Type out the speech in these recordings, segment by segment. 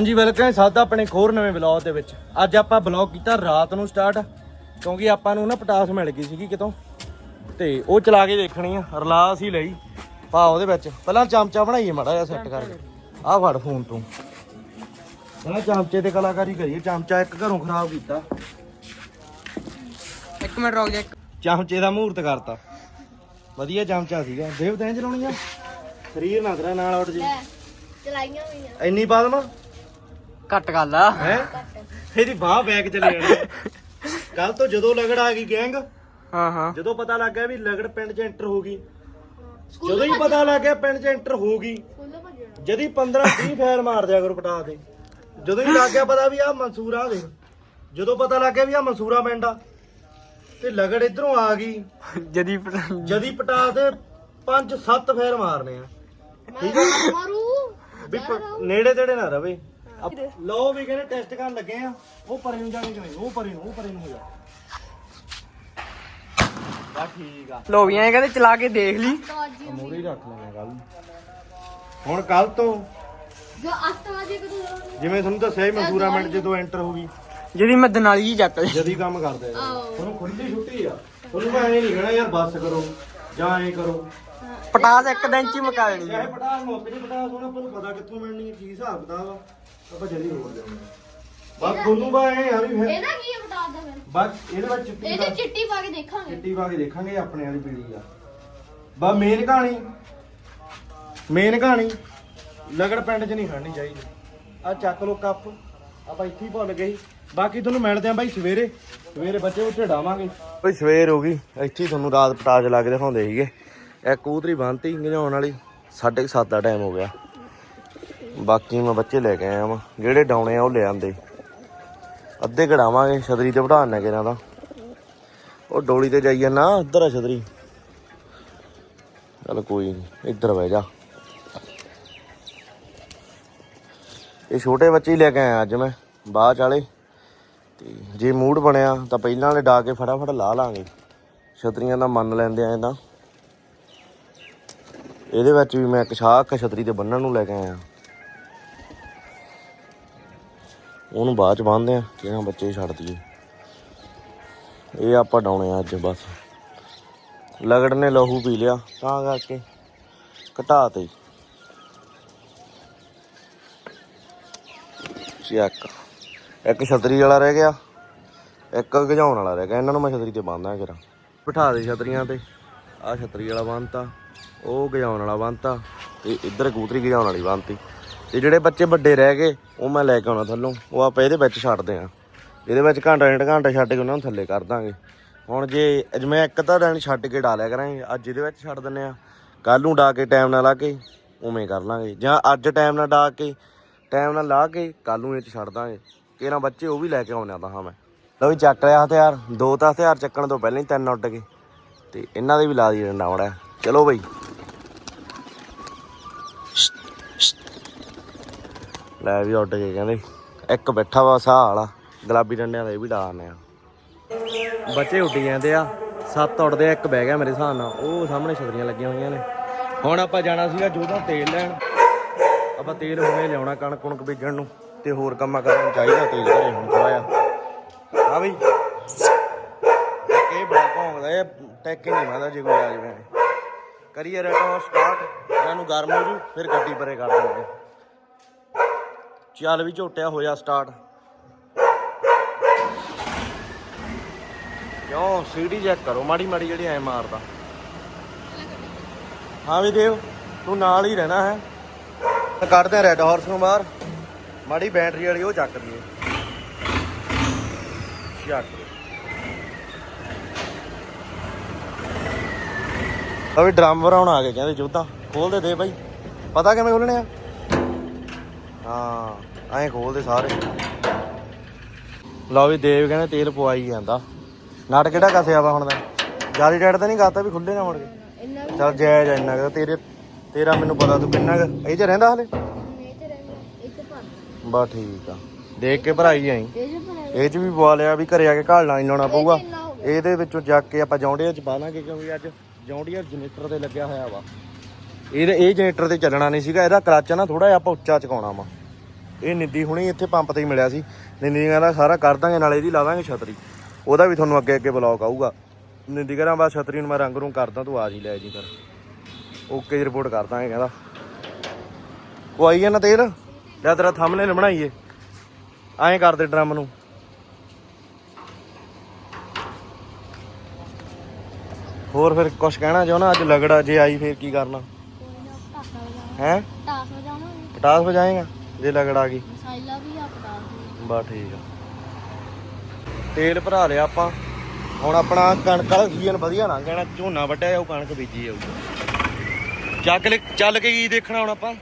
ਹਾਂਜੀ ਵੈਲਕਮ ਹੈ ਸਾਡਾ ਆਪਣੇ ਖੋਰ ਨਵੇਂ ਵਲੌਗ ਦੇ ਵਿੱਚ। ਅੱਜ ਆਪਾਂ ਵਲੌਗ ਕੀਤਾ ਰਾਤ ਨੂੰ ਸਟਾਰਟ ਕਿਉਂਕਿ ਆਪਾਂ ਨੂੰ ਨਾ ਪਟਾਸ ਮਿਲ ਗਈ ਸੀਗੀ ਕਿਤੋਂ। ਤੇ ਉਹ ਚਲਾ ਕੇ ਦੇਖਣੀ ਆ ਰਲਾ ਅਸੀਂ ਲਈ ਪਾ ਉਹਦੇ ਵਿੱਚ। ਪਹਿਲਾਂ ਚਮਚਾ ਬਣਾਈਏ ਮਾੜਾ ਜਿਹਾ ਸੈੱਟ ਕਰਕੇ। ਆਹ ਫੜ ਫੋਨ ਤੂੰ। ਪਹਿਲਾਂ ਚਮਚੇ ਤੇ ਕਲਾਕਾਰੀ ਕਰੀਏ ਚਮਚਾ ਇੱਕ ਘਰੋਂ ਖਰਾਬ ਕੀਤਾ। ਇੱਕ ਮਿੰਟ ਰੁਕ ਜਾ ਚਮਚੇ ਦਾ ਮਹੂਰਤ ਕਰਤਾ। ਵਧੀਆ ਚਮਚਾ ਸੀਗਾ। ਦੇਵ ਤੈਂ ਚਲਾਉਣੀ ਆ? ਸਰੀਰ ਨਾ ਤੇਰਾ ਨਾਲ ਉੱਡ ਜੀ। ਚਲਾਈਆਂ ਹੋਈਆਂ। ਇੰਨੀ ਬਾਦਮਾ ਘੱਟ ਗੱਲ ਆ। ਹੈ? ਇਹਦੀ ਬਾਹ ਬੈਕ ਚਲੇ ਜਾਣੀ। ਕੱਲ ਤੋਂ ਜਦੋਂ ਲਗੜ ਆ ਗਈ ਗੈਂਗ ਹਾਂ ਹਾਂ। ਜਦੋਂ ਪਤਾ ਲੱਗ ਗਿਆ ਵੀ ਲਗੜ ਪਿੰਡ 'ਚ ਐਂਟਰ ਹੋ ਗਈ। ਜਦੋਂ ਹੀ ਪਤਾ ਲੱਗ ਗਿਆ ਪਿੰਡ 'ਚ ਐਂਟਰ ਹੋ ਗਈ ਜਦੀ 15 20 ਫੈਰ ਮਾਰ ਦਿਆ ਕਰੋ ਪਟਾ ਤੇ ਜਦੋਂ ਹੀ ਲੱਗ ਗਿਆ ਪਤਾ ਵੀ ਆ ਮਨਸੂਰਾ ਦੇ ਜਦੋਂ ਪਤਾ ਲੱਗ ਗਿਆ ਵੀ ਆ ਮਨਸੂਰਾ ਪਿੰਡ ਆ ਤੇ ਲਗੜ ਇਧਰੋਂ ਆ ਗਈ। ਜਦੀ ਜਦੀ ਪਟਾ ਤੇ 5-7 ਫੈਰ ਮਾਰਨੇ ਆ। ਠੀਕ ਹੈ ਮਾਰੂ ਨੇੜੇ ਤੇੜੇ ਨਾ ਰਵੇ। ਅਪ- ਲਓ ਵੀ ਕਹਿੰਦੇ ਟੈਸਟ ਕਰਨ ਲੱਗੇ ਆ। ਉਹ ਪਰੇ ਨੂੰ ਜਾਣੇ ਕਿਵੇਂ ਉਹ ਪਰੇ ਨੂੰ ਉਹ ਪਰੇ ਨੂੰ ਹੋ ਜਾ। ਬਾ ਠੀਕ ਆ। ਲੋਬੀਆਂ ਇਹ ਕਹਿੰਦੇ ਚਲਾ ਕੇ ਦੇਖ ਲਈ। ਮੂਰੇ ਹੀ ਰੱਖ ਲੈਣਾ ਕੱਲ ਹੁਣ ਕੱਲ ਤੋਂ ਜੋ ਅਸਤਵਾਦੀ ਕਦੋਂ ਜਿਵੇਂ ਤੁਹਾਨੂੰ ਦੱਸਿਆ ਹੀ ਮਸੂਰਾ ਮਿੰਟ ਜਦੋਂ ਐਂਟਰ ਹੋ ਗਈ। ਜਦੀ ਮੈਂ ਦਨਾਲੀ ਜੀ ਚੱਕ ਲਈ ਜਦੀ ਕੰਮ ਕਰਦੇ ਆ। ਤੁਹਾਨੂੰ ਖੁੱਲੀ ਛੁੱਟੀ ਆ। ਤੁਹਾਨੂੰ ਮੈਂ ਐ ਨਹੀਂ ਕਹਿਣਾ ਯਾਰ ਬੱਸ ਕਰੋ ਜਾਂ ਐ ਕਰੋ। ਪਟਾਸ ਇੱਕ ਦਿਨ ਚ ਹੀ ਮੁਕਾ ਦੇਣੀ ਚਾਹੇ ਪਟਾਸ ਮੁੱਕ ਜੇ ਪਟਾਸ ਹੁਣ ਆਪਾਂ ਨੂੰ ਪਤਾ ਕਿੱਥੋਂ ਮਿਲਣੀ ਹੈ ਕੀ ਹਿਸਾਬ ਕਿਤਾਬ ਆ। ਆਪਾਂ ਜਲਦੀ ਹੋ। ਜਾਵਾਂਗੇ ਬਸ ਤੁਹਾਨੂੰ ਬਾ ਆ ਵੀ ਫਿਰ ਇਹਦਾ ਕੀ ਬਤਾ ਦਾ ਫਿਰ? ਬਸ ਇਹਦੇ ਵਿੱਚ ਚਿੱਟੀ ਇਹਦੇ ਚਿੱਟੀ ਪਾ ਕੇ ਦੇਖਾਂਗੇ। ਚਿੱਟੀ ਪਾ ਕੇ ਦੇਖਾਂਗੇ ਆਪਣੇ ਵਾਲੀ ਪੀੜੀ ਆ ਬਸ ਮੇਨ ਕਹਾਣੀ। ਮੇਨ ਕਹਾਣੀ। ਲਗੜ ਪਿੰਡ 'ਚ ਨਹੀਂ ਖੜਨੀ ਚਾਹੀਦੀ। ਆ ਚੱਕ ਲੋ ਕੱਪ। ਆਪਾਂ ਇੱਥੇ ਹੀ ਭੁੱਲ ਗਏ। ਬਾਕੀ ਤੁਹਾਨੂੰ ਮਿਲਦੇ ਆਂ ਬਾਈ ਸਵੇਰੇ। ਸਵੇਰੇ ਬੱਚੇ ਉੱਤੇ ਡਾਵਾਂਗੇ। ਬਈ ਸਵੇਰ ਹੋ ਗਈ। ਇੱਥੇ ਹੀ ਤੁਹਾਨੂੰ ਰਾਤ ਪਟਾਜ ਲਾ ਕੇ ਦਿਖਾਉਂਦੇ ਸੀਗੇ। ਇਹ ਕੂਤਰੀ ਬੰਨਤੀ ਗਜਾਉਣ ਵਾਲੀ। 7:30 ਦਾ ਟਾਈਮ ਹੋ ਗਿਆ। ਬਾਕੀ ਮੈਂ ਬੱਚੇ ਲੈ ਕੇ ਆਇਆ ਵਾਂ। ਜਿਹੜੇ ਡਾਉਣੇ ਆ ਉਹ ਲੈ ਆਂਦੇ। ਅੱਧੇ ਕਢਾਵਾਂਗੇ, ਛਤਰੀ ਤੇ ਬਿਠਾਣ ਨੇ ਕਿਹਨਾਂ ਦਾ। ਉਹ ਡੋਲੀ ਤੇ ਜਾਈਏ ਨਾ ਉੱਧਰ ਆ ਛਤਰੀ। ਚੱਲ ਕੋਈ ਨਹੀਂ ਇੱਧਰ ਬਹਿ ਜਾ। ਇਹ ਛੋਟੇ ਬੱਚੇ ਹੀ ਲੈ ਕੇ ਆਇਆ ਅੱਜ ਮੈਂ, ਬਾਅਦ ਵਾਲੇ। ਤੇ ਜੇ ਮੂਡ ਬਣਿਆ, ਤਾਂ ਪਹਿਲਾਂ ਵਾਲੇ ਡਾ ਕੇ ਫਟਾਫਟ ਲਾ ਲਾਂਗੇ। ਛਤਰੀਆਂ ਦਾ ਮੰਨ ਲੈਂਦੇ ਆ ਤਾਂ। ਇਹਦੇ ਵਿੱਚ ਵੀ ਮੈਂ ਇੱਕ ਸ਼ਾਖ ਛਤਰੀ ਤੇ ਬੰਨਣ ਨੂੰ ਲੈ ਕੇ ਆਇਆ। ਉਹਨੂੰ ਬਾਅਦ ਚ ਬੰਨਦੇ ਆ ਕਿਹਨਾਂ ਬੱਚੇ ਛੱਡ ਦਈਏ। ਇਹ ਆਪਾਂ ਡਾਉਣੇ ਆ ਅੱਜ ਬਸ। ਲਗੜ ਨੇ ਲਹੂ ਪੀ ਲਿਆ, ਤਾਂ ਕਰਕੇ ਘਟਾ ਤੇ। ਚੱਕ ਇੱਕ ਛਤਰੀ ਵਾਲਾ ਰਹਿ ਗਿਆ, ਇੱਕ ਗਜਾਉਣ ਵਾਲਾ ਰਹਿ ਗਿਆ। ਇਹਨਾਂ ਨੂੰ ਮੈਂ ਛਤਰੀ ਤੇ ਬੰਨਦਾ ਕਰਾਂ ਬਿਠਾ ਦੇ ਛਤਰੀਆਂ ਤੇ। ਆਹ ਛਤਰੀ ਵਾਲਾ ਬੰਨਤਾ ਉਹ ਗਜਾਉਣ ਵਾਲਾ ਬੰਨਤਾ ਤੇ ਇੱਧਰ ਕੂਤਰੀ ਗਜਾਉਣ ਵਾਲੀ ਬੰਨਤੀ ਤੇ ਜਿਹੜੇ ਬੱਚੇ ਵੱਡੇ ਰਹਿ ਗਏ, ਉਹ ਮੈਂ ਲੈ ਕੇ ਆਉਣਾ ਥੱਲੋਂ। ਉਹ ਆਪਾਂ ਇਹਦੇ ਵਿੱਚ ਛੱਡਦੇ ਆ ਇਹਦੇ ਵਿੱਚ ਘੰਟਾ ਡੇਢ ਘੰਟਾ ਛੱਡ ਕੇ ਉਹਨਾਂ ਨੂੰ ਥੱਲੇ ਕਰ ਦਾਂਗੇ। ਹੁਣ ਜੇ ਅੱਜ ਮੈਂ ਇੱਕ ਤਾਂ ਡੈਣ ਛੱਡ ਕੇ ਡਾਲਿਆ ਕਰਾਂਗੇ, ਅੱਜ ਇਹਦੇ ਵਿੱਚ ਛੱਡ ਦਿੰਨੇ ਆ ਕੱਲ ਨੂੰ ਡਾ ਕੇ ਟਾਈਮ ਨਾਲ ਲਾ ਕੇ ਉਵੇਂ ਕਰ ਲਾਂਗੇ। ਜਾਂ ਅੱਜ ਟਾਈਮ ਨਾਲ ਡਾ ਕੇ, ਟਾਈਮ ਨਾਲ ਲਾ ਕੇ ਕੱਲ ਨੂੰ ਇਹ ਚ ਛੱਡ ਦਾਂਗੇ। ਕਿਹਨਾਂ ਬੱਚੇ ਉਹ ਵੀ ਲੈ ਕੇ ਆਉਣੇ ਆ ਤਾਂ ਹਾਂ ਮੈਂ। ਲਓ ਵੀ ਚੱਕ ਲਿਆ ਹਥਿਆਰ। ਦੋ ਤਾਂ ਹਥਿਆਰ ਚੱਕਣ ਤੋਂ ਪਹਿਲਾਂ ਹੀ ਤਿੰਨ ਉੱਡ ਗਏ। ਤੇ ਇਹਨਾਂ ਦੇ ਵੀ ਲਾ ਦੀ ਡੰਡਾ ਵੜਾ ਚਲੋ ਬਈ। ਲੈ ਵੀ ਉੱਡ ਗਏ ਕਹਿੰਦੇ। ਇੱਕ ਬੈਠਾ ਵਾ ਸਾਹ ਵਾਲਾ, ਗੁਲਾਬੀ ਡੰਡਿਆਂ ਦਾ ਇਹ ਵੀ ਡਾਲਨੇ ਆ। ਬੱਚੇ ਉੱਡੀ ਜਾਂਦੇ ਆ, ਸੱਤ ਉੱਡਦੇ ਆ, ਇੱਕ ਬਹਿ ਗਿਆ ਮੇਰੇ ਹਿਸਾਬ ਨਾਲ। ਉਹ ਸਾਹਮਣੇ ਛਤਰੀਆਂ ਲੱਗੀਆਂ ਹੋਈਆਂ ਨੇ। ਹੁਣ ਆਪਾਂ ਜਾਣਾ ਸੀਗਾ ਜੋਧਾ ਤੇਲ ਲੈਣ। ਆਪਾਂ ਤੇਲ ਹੁਣੇ ਲਿਆਉਣਾ ਕਣਕ ਕੁਣਕ ਬੀਜਣ ਨੂੰ, ਤੇ ਹੋਰ ਕੰਮਾਂ ਕਰਨ ਨੂੰ ਚਾਹੀਦਾ ਤੇਲ ਘਰੇ ਹੁਣ ਥੋੜਾ ਜਿਹਾ। ਹਾਂ ਬਈ। ਇੱਕ ਇਹ ਬੜਾ ਭੌਂਕਦਾ, ਇਹ ਟੈਕੇ ਨਹੀਂ ਮਾਰਦਾ ਜੇ ਕੋਈ ਆ ਜਾਵੇ। ਕਰੀਏ ਰਟੋ ਸਟਾਰਟ ਇਹਨਾਂ ਨੂੰ ਗਰਮ ਹੋ ਜੂ, ਫਿਰ ਗੱਡੀ ਪਰੇ ਕਰ ਦਿੰਦੇ। ਚੱਲ ਵੀ ਝੋਟਿਆ ਹੋਇਆ ਸਟਾਰਟ ਕਿਉਂ? ਸੀਡੀ ਚੈੱਕ ਕਰੋ, ਮਾੜੀ ਮਾੜੀ ਜਿਹੜੀ ਐ ਮਾਰਦਾ। ਹਾਂ ਵੀ ਦੇਵ, ਤੂੰ ਨਾਲ ਹੀ ਰਹਿਣਾ ਹੈ। ਕੱਢਦੇ ਆ ਰੈੱਡ ਹਾਰਸ ਨੂੰ ਬਾਹਰ। ਮਾੜੀ ਬੈਟਰੀ ਵਾਲੀ ਉਹ ਚੱਕ ਦਈਏ। ਚੱਕ ਆ ਵੀ ਡਰਮ ਭਰਾਉਣ ਆ ਗਏ ਕਹਿੰਦੇ ਜੋਧਾ ਖੋਲ ਦੇ ਦੇ ਬਾਈ। ਪਤਾ ਕਿਵੇਂ ਖੋਲਣੇ ਆ? ਹਾਂ ਐਂ ਖੋਲਦੇ ਸਾਰੇ। ਲਓ ਵੀ ਦੇਵ ਕਹਿੰਦੇ ਤੇਲ ਪਵਾਈ ਜਾਂਦਾ। ਨਟ ਕਿਹੜਾ ਕਸਿਆ ਵਾ ਹੁਣ ਦਾ ਜ਼ਿਆਦਾ ਡੈਡ ਤਾਂ ਨਹੀਂ ਗਾਤਾ ਵੀ ਖੁੱਲੇ ਨਾ ਮੁੜ ਕੇ। ਚੱਲ ਜਾਇਜ਼ ਆ ਇੰਨਾ ਕੁ ਤੇਰੇ ਤੇਰਾ ਮੈਨੂੰ ਪਤਾ ਤੂੰ ਕਿੰਨਾ ਕੁ ਇਹ ਚ ਰਹਿੰਦਾ ਹਲੇ? ਬਾ ਠੀਕ ਆ। ਦੇਖ ਕੇ ਭਰਾਈ ਆਈ। ਇਹ ਜੋ ਚ ਵੀ ਪਵਾ ਲਿਆ ਵੀ ਘਰੇ ਆ ਕੇ ਘਾਲਣਾ ਨਹੀਂ ਲਾਉਣਾ ਪਊਗਾ। ਇਹਦੇ ਵਿੱਚੋਂ ਜਾ ਕੇ ਆਪਾਂ ਜੌਂਡੀਆਂ ਚ ਪਾ ਲਾਂਗੇ ਕਿਉਂਕਿ ਅੱਜ ਜੌਂਡੀਆਂ ਜਨਰੇਟਰ ਤੇ ਲੱਗਿਆ ਹੋਇਆ ਵਾ। ਇਹਦੇ ਇਹ ਜਨਰੇਟਰ ਤੇ ਚੱਲਣਾ ਨਹੀਂ ਸੀਗਾ ਇਹਦਾ ਕਲੱਚ ਨਾ ਥੋੜਾ ਜਿਹਾ ਆਪਾਂ ਉੱਚਾ ਚਕਾਉਣਾ ਵਾ। ਇਹ ਨਿੱਦੀ ਹੁਣੀ ਇੱਥੇ ਪੰਪ ਤੇ ਹੀ ਮਿਲਿਆ ਸੀ। ਨਿੱਦੀ ਕਹਿੰਦਾ ਸਾਰਾ ਕਰ ਦਾਂਗੇ ਨਾਲੇ ਇਹਦੀ ਲਾ ਦਾਂਗੇ ਛਤਰੀ। ਉਹਦਾ ਵੀ ਤੁਹਾਨੂੰ ਅੱਗੇ ਅੱਗੇ ਬਲੌਗ ਆਊਗਾ। ਨਿੱਦੀ ਕਹਿੰਦਾ ਬਸ ਛਤਰੀ ਨੂੰ ਮੈਂ ਰੰਗ ਰੂੰ ਕਰਦਾ ਤੂੰ ਆ ਜੀ ਲੈ ਜੀ ਫਿਰ ਓਕੇ ਜੀ ਰਿਪੋਰਟ ਕਰ ਦਾਂਗੇ ਕਹਿੰਦਾ। ਉਹ ਆਈ ਨਾ ਤੇਲ? ਜਾਂ ਤੇਰਾ ਥੰਬਨੇਲ ਬਣਾਈਏ। ਐਂ ਕਰਦੇ ਡਰਮ ਨੂੰ। ਹੋਰ ਫਿਰ ਕੁਝ ਕਹਿਣਾ ਚਾਹੁੰਦਾ? ਅੱਜ ਲਗੜਾ ਜੇ ਆਈ ਫੇਰ ਕੀ ਕਰਨਾ? ਹੈ? ਟਾਸ ਵਜਾਉਣਾ ਪਟਾਸ ਵਜਾਏਗਾ? ਜੇ ਲਗੜ ਆ ਗਈ। ਵੀ ਬਾ ਠੀਕ ਆ। ਤੇਲ ਭਰਾ ਲਿਆ ਆਪਾਂ। ਹੁਣ ਆਪਣਾ ਕਣਕ ਵਾਲਾ ਸੀਜ਼ਨ ਵਧੀਆ ਲੰਘ ਜਾਣਾ। ਝੋਨਾ ਵੱਢਿਆ ਜਾਊ ਕਣਕ ਬੀਜੀ ਜਾਊ। ਚੱਕ ਲੈ ਚੱਲ ਕੇ ਕੀ ਦੇਖਣਾ ਹੁਣ ਆਪਾਂ?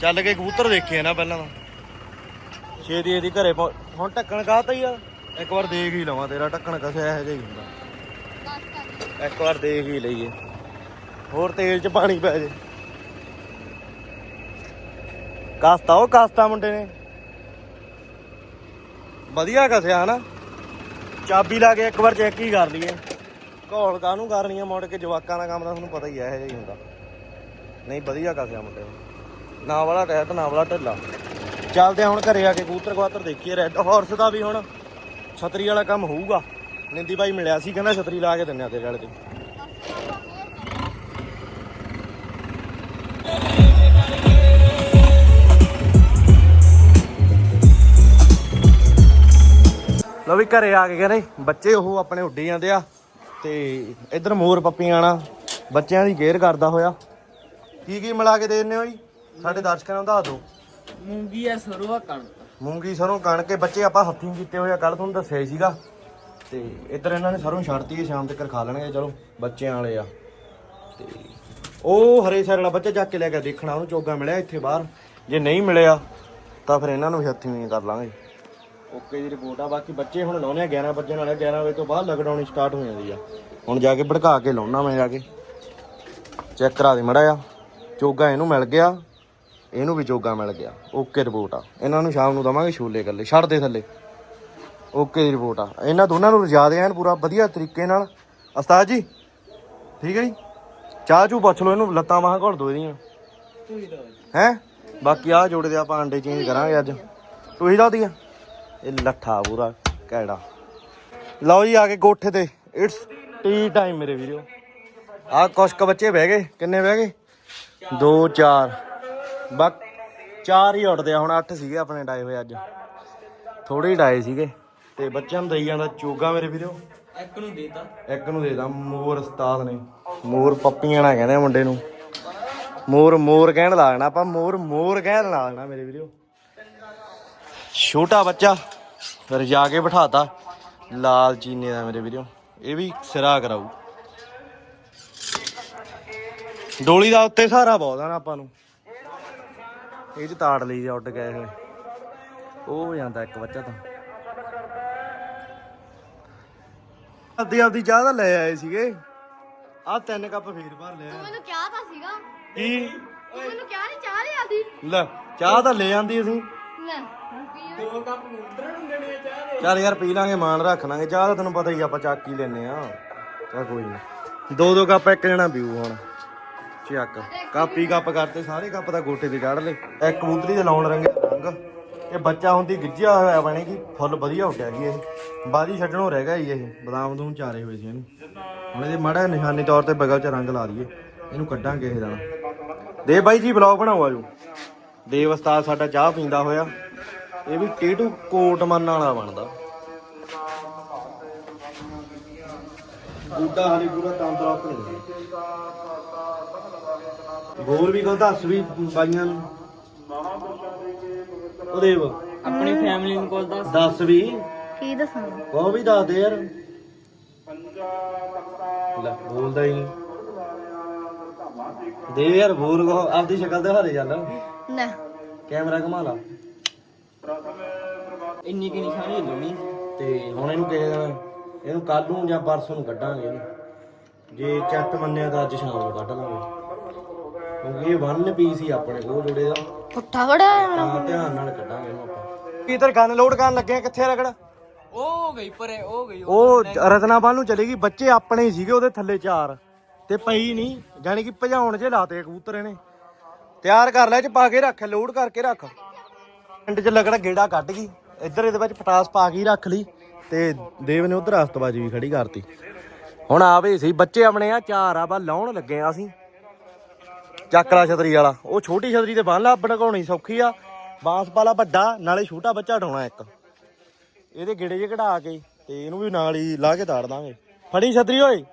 ਚੱਲ ਕੇ ਕਬੂਤਰ ਦੇਖੇ ਨਾ ਪਹਿਲਾਂ ਤਾਂ। ਛੇਤੀ ਇਹਦੀ ਘਰੇ ਪਹੁੰ- ਹੁਣ ਢੱਕਣ ਕਾਹਤਾ ਹੀ ਆ? ਇੱਕ ਵਾਰ ਦੇਖ ਹੀ ਲਵਾਂ ਤੇਰਾ ਢੱਕਣ ਕਸੇ ਇਹੋ ਜਿਹਾ ਹੀ ਹੁੰਦਾ। ਇੱਕ ਵਾਰ ਦੇਖ ਹੀ ਲਈਏ। ਹੋਰ ਤੇਲ 'ਚ ਪਾਣੀ ਪੈ ਜੇ। ਕਾਸਤਾ, ਉਹ ਕਾਸਤਾ ਮੁੰਡੇ ਨੇ। ਵਧੀਆ ਕਸਿਆ, ਹਨਾ? ਚਾਬੀ ਲਾ ਕੇ ਇੱਕ ਵਾਰ ਚੈੱਕ ਹੀ ਕਰ ਲਈਏ। ਘੋਲ ਕਾਹਨੂੰ ਕਰਨੀ ਆ ਮੁੜ ਕੇ ਜਵਾਕਾਂ ਦਾ ਕੰਮ ਤਾਂ ਤੁਹਾਨੂੰ ਪਤਾ ਹੀ ਹੈ ਇਹੋ ਜਿਹਾ ਹੀ ਹੁੰਦਾ। ਨਹੀਂ, ਵਧੀਆ ਕਸਿਆ ਮੁੰਡੇ ਨੇ। ਨਾ ਵਾਲਾ ਟੈਟ ਨਾ ਵਾਲਾ ਢਿੱਲਾ। ਚੱਲਦੇ ਹੁਣ ਘਰੇ ਆ ਕੇ ਕਬੂਤਰ ਕਵਾਤਰ ਦੇਖੀਏ ਰੈੱਡ ਹਾਰਸ ਦਾ ਵੀ ਹੁਣ ਛਤਰੀ ਵਾਲਾ ਕੰਮ ਹੋਊਗਾ। ਨਿੰਦੀ ਬਾਈ ਮਿਲਿਆ ਸੀ, ਕਹਿੰਦਾ ਛਤਰੀ ਲਾ ਕੇ ਦਿੰਨੇ ਆ ਤੇਰੇ ਵਾਲੇ ਤੇ। ਵੀ ਘਰੇ ਆ ਕੇ ਕਹਿੰਦੇ ਬੱਚੇ ਉਹ ਆਪਣੇ ਉੱਡੀ ਜਾਂਦੇ ਆ ਤੇ ਇਧਰ ਮੋਰ ਪੱਪੀਆਂ ਆਣਾ ਬੱਚਿਆਂ ਦੀ ਕੇਅਰ ਕਰਦਾ ਹੋਇਆ। ਕੀ ਕੀ ਮਿਲਾ ਕੇ ਦੇ ਦਿੰਦੇ ਹੋ ਜੀ? ਸਾਡੇ ਦਰਸ਼ਕਾਂ ਨੂੰ ਦੱਸ ਦਿਓ। ਮੂੰਗੀ ਆ ਸਰੋਂ ਕਣਕ। ਮੂੰਗੀ ਸਰੋਂ ਕਣ ਕੇ ਬੱਚੇ ਆਪਾਂ ਹੱਥੀਂ ਕੀਤੇ ਹੋਏ ਆ ਕੱਲ ਤੁਹਾਨੂੰ ਦੱਸਿਆ ਹੀ ਸੀਗਾ। ਤੇ ਇੱਧਰ ਇਹਨਾਂ ਨੇ ਸਰੋਂ ਛੱਡਤੀ ਹੈ ਸ਼ਾਮ ਤੱਕ ਖਾ ਲੈਣਗੇ ਚਲੋ ਬੱਚਿਆਂ ਵਾਲੇ ਆ। ਤੇ ਉਹ ਹਰੇ ਸਰ ਵਾਲਾ ਬੱਚਾ ਚੱਕ ਕੇ ਲੈ ਕੇ ਦੇਖਣਾ ਉਹਨੂੰ ਚੋਗਾ ਮਿਲਿਆ ਇੱਥੇ ਬਾਹਰ। ਜੇ ਨਹੀਂ ਮਿਲਿਆ ਤਾਂ ਫਿਰ ਇਹਨਾਂ ਨੂੰ ਵੀ ਹੱਥੀਂ ਹੀ ਕਰ ਲਾਂਗੇ। ਓਕੇ ਦੀ ਰਿਪੋਰਟ ਆ। ਬਾਕੀ ਬੱਚੇ ਹੁਣ ਲਾਉਣੇ ਆ 11 ਵਜੇ ਨਾਲ 11 ਵਜੇ ਤੋਂ ਬਾਅਦ ਲਗਡਾਉਣੀ ਸਟਾਰਟ ਹੋ ਜਾਂਦੀ ਆ। ਹੁਣ ਜਾ ਕੇ ਭੜਕਾ ਕੇ ਲਾਉਣਾ ਮੈਂ ਜਾ ਕੇ। ਚੈੱਕ ਕਰਾ ਦੇ ਮੜਾ ਆ ਚੋਗਾ ਇਹਨੂੰ ਮਿਲ ਗਿਆ। ਇਹਨੂੰ ਵੀ ਚੋਗਾ ਮਿਲ ਗਿਆ। ਓਕੇ ਰਿਪੋਰਟ ਆ। ਇਹਨਾਂ ਨੂੰ ਸ਼ਾਮ ਨੂੰ ਦਵਾਂਗੇ ਛੋਲੇ ਕੱਲੇ ਛੱਡ ਦੇ ਥੱਲੇ। ਓਕੇ ਦੀ ਰਿਪੋਰਟ ਆ। ਇਹਨਾਂ ਦੋਨਾਂ ਨੂੰ ਰਜਾ ਦੇ ਐਨ ਪੂਰਾ ਵਧੀਆ ਤਰੀਕੇ ਨਾਲ। ਉਸਤਾਦ ਜੀ, ਠੀਕ ਹੈ ਜੀ? ਚਾਹ ਚੂ ਪੁੱਛ ਲਓ ਇਹਨੂੰ, ਲੱਤਾਂ ਬਾਹਾਂ ਘੁੱਟ ਦੋ ਇਹਦੀਆਂ। ਹੈ? ਬਾਕੀ ਆ ਜੋੜੇ ਦੇ ਆਪਾਂ ਅੰਡੇ ਚੇਂਜ ਕਰਾਂਗੇ ਅੱਜ। ਤੂੰ ਹੀ ਲਾਦੀ ਆ ਇਹ ਲੱਠਾ ਪੂਰਾ ਕੈੜਾ। ਲਓ ਜੀ ਆ ਕੇ ਕੋਠੇ ਤੇ। ਇਟਸ ਟੀ ਟਾਈਮ ਮੇਰੇ ਵੀਰੋ। ਆ ਕੁਛ ਕੁ ਬੱਚੇ ਬਹਿ ਗਏ। ਕਿੰਨੇ ਬਹਿ ਗਏ? 2 4 ਬਕ ਚਾਰ ਹੀ ਉੱਡਦੇ ਆ। ਹੁਣ 8 ਸੀਗੇ ਆਪਣੇ ਡਾਏ ਹੋਏ ਅੱਜ। ਥੋੜੇ ਹੀ ਡਾਏ ਸੀਗੇ। ਤੇ ਬੱਚਿਆਂ ਨੂੰ ਦਈ ਜਾਂਦਾ ਚੋਗਾ ਮੇਰੇ ਵੀਰੋ। ਇੱਕ ਨੂੰ ਦੇਤਾ। ਇੱਕ ਨੂੰ ਦੇਦਾ ਮੋਰ ਉਸਤਾਦ ਨੇ। ਮੋਰ ਪੱਪੀਆਂ ਨਾ ਕਹਿੰਦੇ ਮੁੰਡੇ ਨੂੰ। ਮੋਰ ਮੋਰ ਕਹਿਣ ਲੱਗਣਾ ਆਪਾਂ ਮੋਰ ਮੋਰ ਕਹਿਣ ਲੱਗਣਾ ਮੇਰੇ ਵੀਰੋ। ਛੋਟਾ ਬੱਚਾ ਫਿਰ ਜਾ ਕੇ ਬਿਠਾਤਾ। ਲਾਲ ਚੀਨੇ ਦਾ ਮੇਰੇ ਵੀਰੋ ਇਹ ਵੀ ਸਿਰਾ ਕਰਾਊ। ਡੋਲੀ ਦਾ ਉੱਤੇ ਸਹਾਰਾ ਬਹੁਤ ਆ ਨਾ ਆਪਾਂ ਨੂੰ। ਇਹ ਚ ਤਾੜ ਲਈ ਜਾ ਉੱਡ ਗਏ ਹੋਏ। ਉਹ ਜਾਂਦਾ ਇੱਕ ਬੱਚਾ ਤਾਂ। ਅੱਧੀ ਆਪਦੀ ਚਾਹ ਤਾਂ ਲੈ ਆਏ ਸੀਗੇ। ਆ ਤਿੰਨ ਕੱਪ ਫੇਰ ਭਰ ਲਿਆ। ਮੈਨੂੰ ਕਿਹਾ ਤਾਂ ਸੀਗਾ। ਕੀ? ਮੈਨੂੰ ਕਿਹਾ ਨਹੀਂ ਚਾਹ ਲਿਆ ਦੀ? ਲੈ ਚਾਹ ਤਾਂ ਲੈ ਆਂਦੀ ਅਸੀਂ। ਲੈ। ਦੋ ਕੱਪ ਕਬੂਤਰਾਂ ਨੂੰ ਦੇਣੇ ਚਾਹ ਦੇ। ਚੱਲ ਯਾਰ ਪੀ ਲਾਂਗੇ ਮਾਨ ਰੱਖ ਲਾਂਗੇ। ਚਾਹ ਤਾਂ ਤੈਨੂੰ ਪਤਾ ਹੀ ਆ, ਆਪਾਂ ਚੱਕ ਹੀ ਲੈਨੇ ਆ। ਚੱਲ ਕੋਈ ਨਹੀਂ ਦੋ ਦੋ ਕੱਪ ਇੱਕ ਜਣਾ ਪੀਊ ਹੁਣ। ਚੱਕ। ਕਾਪੀ ਕੱਪ ਕਰਤੇ ਸਾਰੇ ਕੱਪ ਤਾਂ ਗੋਟੇ ਤੇ ਚੜ ਲਏ। ਇੱਕ ਕਬੂਤਰੀ ਦੇ ਲਾਉਣ ਰੰਗੇ ਰੰਗ। ਇਹ ਬੱਚਾ ਹੁੰਦੀ ਗਿੱਜਿਆ ਹੋਇਆ ਬਣੇਗੀ ਫੁੱਲ ਵਧੀਆ ਉੱਡਿਆ ਜੀ ਇਹ। ਬਾਜੀ ਛੱਡਣੋਂ ਰਹਿ ਗਿਆ ਜੀ ਇਹ। ਬਦਾਮ ਦੂੰ ਚਾਰੇ ਹੋਏ ਸੀ ਇਹਨੂੰ। ਹੁਣ ਇਹਦੇ ਮਾੜਾ ਜਿਹਾ ਨਿਸ਼ਾਨੀ ਤੌਰ ਤੇ ਬਗਲ 'ਚ ਰੰਗ ਲਾ ਦਈਏ। ਇਹਨੂੰ ਕੱਢਾਂਗੇ ਇਹ ਦਿਨ ਦੇ ਬਾਈ ਜੀ ਬਲੌਗ ਬਣਾਓ ਆਜੋ। ਦੇਵ ਉਸਤਾਦ ਸਾਡਾ ਚਾਹ ਪੀਂਦਾ ਹੋਇਆ। ਇਹ ਵੀ ਟੀਟੂ ਕੋਟ ਮੰਨ ਵਾਲਾ ਬਣਦਾ? ਬੂਟਾ ਹਾਲੇ ਪੂਰਾ ਤੰਦਰੁਸਤ ਨਹੀਂ ਹੋਰ ਵੀ ਕੋਈ ਦੱਸ ਵੀ ਬਾਈਆਂ ਨੂੰ? ਉਹ ਦੇਵ ਆਪਣੀ ਫੈਮਿਲੀ ਨੂੰ ਕੋਲ ਦੱਸ। ਦੱਸ ਵੀ। ਕੀ ਦੱਸਾਂ? ਉਹ ਵੀ ਦੱਸ ਦੇ ਯਾਰ। ਲੈ ਬੋਲਦਾ ਹੀ ਦੇ ਯਾਰ ਬੋਲ ਕੋ ਆਪਦੀ ਸ਼ਕਲ ਦਿਖਾ ਦੇ ਚੱਲ। ਲੈ। ਕੈਮਰਾ ਘੁਮਾ ਲਾ। ਇੰਨੀ ਕਿ ਨਿਸ਼ਾਨੀ ਲਾਉਣੀ ਤੇ ਹੁਣ ਇਹਨੂੰ ਕਿਸੇ ਦਿਨ ਇਹਨੂੰ ਕੱਲ ਨੂੰ ਜਾਂ ਪਰਸੋਂ ਨੂੰ ਕੱਢਾਂਗੇ ਇਹਨੂੰ। ਜੇ ਚੱਤ ਮੰਨਿਆ ਤਾਂ ਅੱਜ ਸ਼ਾਮ ਨੂੰ ਕੱਢ ਲਾਂਗੇ। ਕਿਉਂਕਿ ਇਹ ਵਨ ਪੀਸ ਹੀ ਆਪਣੇ ਕੋਲ ਜੁੜੇ ਦਾ। ਪੁੱਠਾ ਮੇਰਾ ਤਾਂ ਧਿਆਨ ਨਾਲ ਕੱਢਾਂਗੇ ਇਹਨੂੰ ਆਪਾਂ। ਇਧਰ ਗਨ ਲੋਡ ਕਰਨ ਲੱਗੇ ਆ ਕਿੱਥੇ ਰਗੜ? ਉਹ ਗਈ ਪਰੇ ਉਹ ਗਈ ਉਹ ਰਤਨਾਬਾਲ ਨੂੰ ਚਲੇਗੀ ਬੱਚੇ ਆਪਣੇ ਹੀ ਸੀਗੇ ਉਹਦੇ ਥੱਲੇ ਚਾਰ। ਤੇ ਪਈ ਨਹੀਂ ਜਾਨੀ ਕਿ ਭਜਾਉਣ ਜੇ ਲਾਤੇ ਕਬੂਤਰ ਇਹਨੇ। ਤਿਆਰ ਕਰ ਲੈ ਚ ਪਾ ਕੇ ਰੱਖ ਲੋਡ ਕਰਕੇ ਰੱਖ। ਪਿੰਡ 'ਚ ਲੱਗਣਾ ਗੇੜਾ ਕੱਢ ਗਈ। ਇੱਧਰ ਇਹਦੇ ਵਿੱਚ ਪਟਾਸ ਪਾ ਕੇ ਹੀ ਰੱਖ ਲਈ ਤੇ ਦੇਵ ਨੇ ਉਧਰ ਹਸਤਬਾਜੀ ਵੀ ਖੜੀ ਕਰਤੀ। ਹੁਣ ਆਵੇ ਸੀ, ਬੱਚੇ ਆਪਣੇ ਆ, ਚਾਰ ਆ ਬਾ ਲਾਉਣ ਲੱਗੇ ਆ ਅਸੀਂ। ਚੱਕਰਾ ਛਤਰੀ ਵਾਲਾ। ਉਹ ਛੋਟੀ ਛਤਰੀ ਤੇ ਬੰਨ ਲਾ ਬਣਾਉਣੀ ਸੌਖੀ ਆ। ਬਾਂਸ ਵਾਲਾ ਵੱਡਾ, ਨਾਲੇ ਛੋਟਾ ਬੱਚਾ ਢਾਉਣਾ ਇੱਕ। ਇਹਦੇ ਗੇੜੇ ਜੇ ਕਢਾ ਕੇ ਤੇ ਇਹਨੂੰ ਵੀ ਨਾਲ ਹੀ ਲਾ ਕੇ ਤਾੜ ਦਾਂਗੇ। ਫੜੀ ਛਤਰੀ ਓਏ।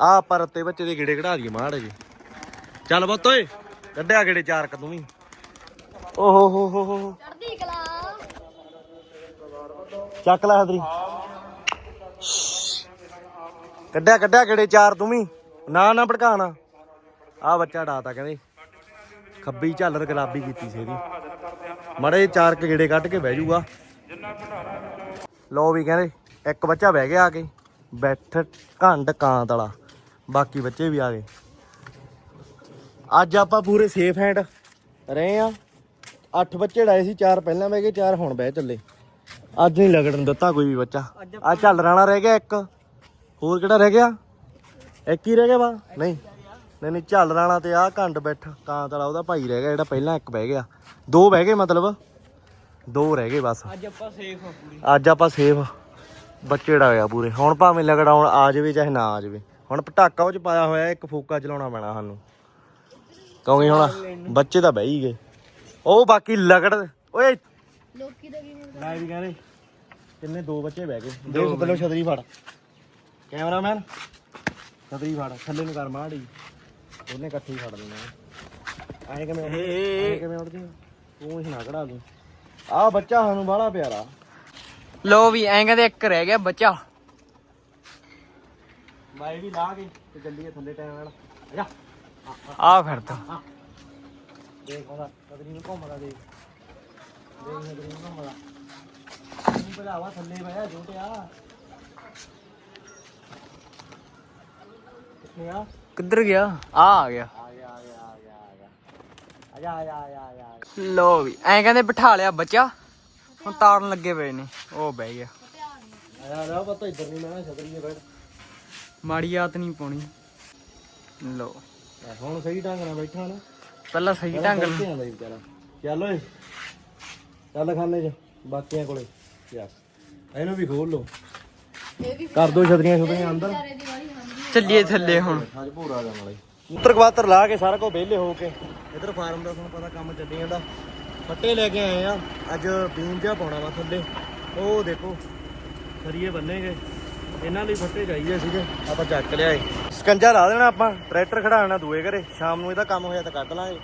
ਆ ਪਰਤੇ ਬੱਚੇ ਦੇ ਗੇੜੇ ਕਢਾ ਦਈਏ ਮਾੜੇ ਜੀ ਚੱਲ ਬੱਤ ਓਏ, ਕੱਢਿਆ ਗੇੜੇ ਚਾਰ ਕ ਤੂੰ ਵੀ। ਓਹੋ ਹੋ ਹੋ ਹੋ। ਚੜਦੀ ਕਲਾ। ਚੱਕ ਲੈ ਹਦਰੀ। ਕੱਢਿਆ ਕੱਢਿਆ ਗੇੜੇ ਚਾਰ ਤੂੰ ਵੀ। ਨਾ ਨਾ ਭੜਕਾਣਾ ਆ ਬੱਚਾ ਡਾਤਾ ਕਹਿੰਦੇ। ਖੱਬੀ ਝਾਲਰ ਗੁਲਾਬੀ ਕੀਤੀ ਸੀ ਇਹਦੀ। ਮੜੇ ਚਾਰ ਕੁ ਗੇੜੇ ਕੱਢ ਕੇ ਬਹਿ ਜਾਊਗਾ ਲੋ ਵੀ ਕਹਿੰਦੇ ਇੱਕ ਬੱਚਾ ਬਹਿ ਗਿਆ ਆ ਕੇ। ਬੈਠ ਘੰਡ ਕਾਂਤ ਵਾਲਾ। ਬਾਕੀ ਬੱਚੇ ਵੀ ਆ ਗਏ। ਅੱਜ ਆਪਾਂ ਪੂਰੇ ਸੇਫ ਹੈਂਡ ਰਹੇ ਆ। ਅੱਠ ਬੱਚੇ ਡਾਏ ਸੀ ਚਾਰ ਪਹਿਲਾਂ ਬਹਿ ਗਏ ਚਾਰ ਹੁਣ ਬਹਿ ਚੱਲੇ। ਅੱਜ ਨਹੀਂ ਲੱਗਣ ਦਿੱਤਾ ਕੋਈ ਵੀ ਬੱਚਾ। ਆ ਚੱਲ ਰਾਣਾ ਰਹਿ ਗਿਆ ਇੱਕ। ਹੋਰ ਕਿਹੜਾ ਰਹਿ ਗਿਆ? ਇੱਕ ਹੀ ਰਹਿ ਗਿਆ ਵਾ? ਨਹੀਂ। ਨਹੀਂ ਨਹੀਂ ਚੱਲ ਰਾਣਾ ਤੇ ਆ ਘੰਡ ਬੈਠ। ਕਾਂਤ ਵਾਲਾ ਉਹਦਾ ਭਾਈ ਰਹਿ ਗਿਆ ਜਿਹੜਾ ਪਹਿਲਾਂ ਇੱਕ ਬਹਿ ਗਿਆ। ਦੋ ਬਹਿ ਗਏ ਮਤਲਬ। ਦੋ ਰਹਿ ਗਏ ਬਸ। ਅੱਜ ਆਪਾਂ ਸੇਫ ਆ ਪੂਰੀ। ਅੱਜ ਆਪਾਂ ਸੇਫ ਬੱਚੇ ਡਾ ਗਿਆ ਪੂਰੇ। ਹੁਣ ਭਾਵੇਂ ਲਗੜਾਉਣ ਆ ਜਾਵੇ ਚਾਹੇ ਨਾ ਆ ਜਾਵੇ। ਹੁਣ ਪਟਾਕਾ ਉਹ ਚ ਪਾਇਆ ਹੋਇਆ ਇੱਕ ਫੂਕਾ ਚਲਾਉਣਾ ਪੈਣਾ ਸਾਨੂੰ। ਕਿਉਂਕਿ ਹੁਣ ਬੱਚੇ ਤਾਂ ਬਹਿ ਹੀ ਗਏ। ਉਹ ਬਾਕੀ ਲਗੜ ਓਏ। ਲੋਕੀ ਦਾ ਕੀ ਮਿਲਦਾ ਮੈਂ ਵੀ ਕਹਿੰਦੇ ਕਿੰਨੇ ਦੋ ਬੱਚੇ ਬਹਿ ਗਏ। ਦੇਖ ਪਹਿਲਾਂ ਛਤਰੀ ਫੜ। ਕੈਮਰਾਮੈਨ ਛਤਰੀ ਫੜ ਥੱਲੇ ਨੂੰ ਕਰ ਮਾੜੀ। ਉਹਨੇ ਇਕੱਠੇ ਹੀ ਫੜ ਲੈਣਾ। ਐਂ ਕਿਵੇਂ ਐਂ ਕਿਵੇਂ ਉੱਡ ਜੀ ਤੂੰ ਹੀ ਨਾ ਕਢਾ ਲਈ ਆ ਬੱਚਾ ਸਾਨੂੰ ਬਾਹਲਾ ਪਿਆਰਾ। ਲੋ ਵੀ ਐਂ ਕਹਿੰਦੇ ਇੱਕ ਰਹਿ ਗਿਆ ਬੱਚਾ। ਮੈਂ ਵੀ ਲਾ ਕੇ ਤੇ ਚੱਲੀਏ ਥੱਲੇ ਟਾਈਮ ਨਾਲ ਜਾ। ਆ ਫਿਰਦਾ ਦੇਖ ਉਹਦਾ ਛਤਰੀ ਨੂੰ ਘੁੰਮਦਾ ਦੇਖ। ਦੇਖ ਛਤਰੀ ਨੂੰ ਘੁੰਮਦਾ। ਤੂੰ ਭਜਾਵਾ ਥੱਲੇ ਬਹਿ ਛੋਟਿਆ ਕਿੱਥੇ ਆ? ਕਿੱਧਰ ਗਿਆ? ਆ ਆ ਗਿਆ। ਆ ਗਿਆ ਆ ਗਿਆ ਆ ਗਿਆ ਆ ਗਿਆ। ਆ ਜਾ ਆ ਜਾ ਆ ਜਾ ਆ ਜਾ। ਲੋ ਵੀ ਐਂ ਕਹਿੰਦੇ ਬਿਠਾ ਲਿਆ ਬੱਚਾ। ਹੁਣ ਤਾੜਨ ਲੱਗੇ ਪਏ ਨੇ ਉਹ ਬਹਿ ਗਿਆ। ਆ ਜਾ ਆ ਪਤਾ ਇੱਧਰ ਨਹੀਂ ਮੈਂ ਛਤਰੀ 'ਤੇ ਬੈਠ। ਮਾੜੀ ਆਤ ਨਹੀਂ ਪਾਉਣੀ। ਲੋ ਹੁਣ ਸਹੀ ਢੰਗ ਨਾਲ ਬੈਠਾ ਨਾ। ਪਹਿਲਾਂ ਸਹੀ ਢੰਗ ਨਾਲ। ਵਿਚਾਰਾ। ਚੱਲ ਓਏ ਚੱਲ ਖਾਨੇ 'ਚ ਬਾਕੀਆਂ ਕੋਲੇ। ਯਸ। ਇਹਨੂੰ ਵੀ ਖੋਲ ਲੋ ਇਹ ਵੀ ਕਰ ਦੋ ਛਤਰੀਆਂ ਛਤਰੀਆਂ ਅੰਦਰ। ਚੱਲੀਏ ਥੱਲੇ ਹੁਣ। ਅੱਜ ਭੂਰਾ ਜਾਣ ਵਾਲਾ ਉੱਤਰ ਕਵਾਤਰ ਲਾ ਕੇ ਸਾਰਾ ਕੋ ਵਿਹਲੇ ਹੋ ਕੇ। ਇਧਰ ਫਾਰਮ ਦਾ ਤੁਹਾਨੂੰ ਪਤਾ ਕੰਮ ਚੱਲੀ ਜਾਂਦਾ। ਫੱਟੇ ਲੈ ਕੇ ਆਏ ਆ। ਅੱਜ ਬੀਮ ਜਿਹਾ ਪਾਉਣਾ ਵਾ ਥੱਲੇ। ਉਹ ਦੇਖੋ ਸਰੀਏ ਬੰਨੇਗੇ ਇਹਨਾਂ ਲਈ ਫੱਟੇ ਚਾਹੀਦੇ ਸੀਗੇ। ਆਪਾਂ ਚੱਕ ਲਿਆਏ। ਸਕੰਜਾ ਲਾ ਦੇਣਾ ਆਪਾਂ, ਟਰੈਕਟਰ ਖੜਾਉਣਾ ਦੂਏ ਘਰੇ, ਸ਼ਾਮ ਨੂੰ ਇਹਦਾ ਕੰਮ ਹੋਇਆ ਤਾਂ ਕੱਢ ਲਾਂਗੇ।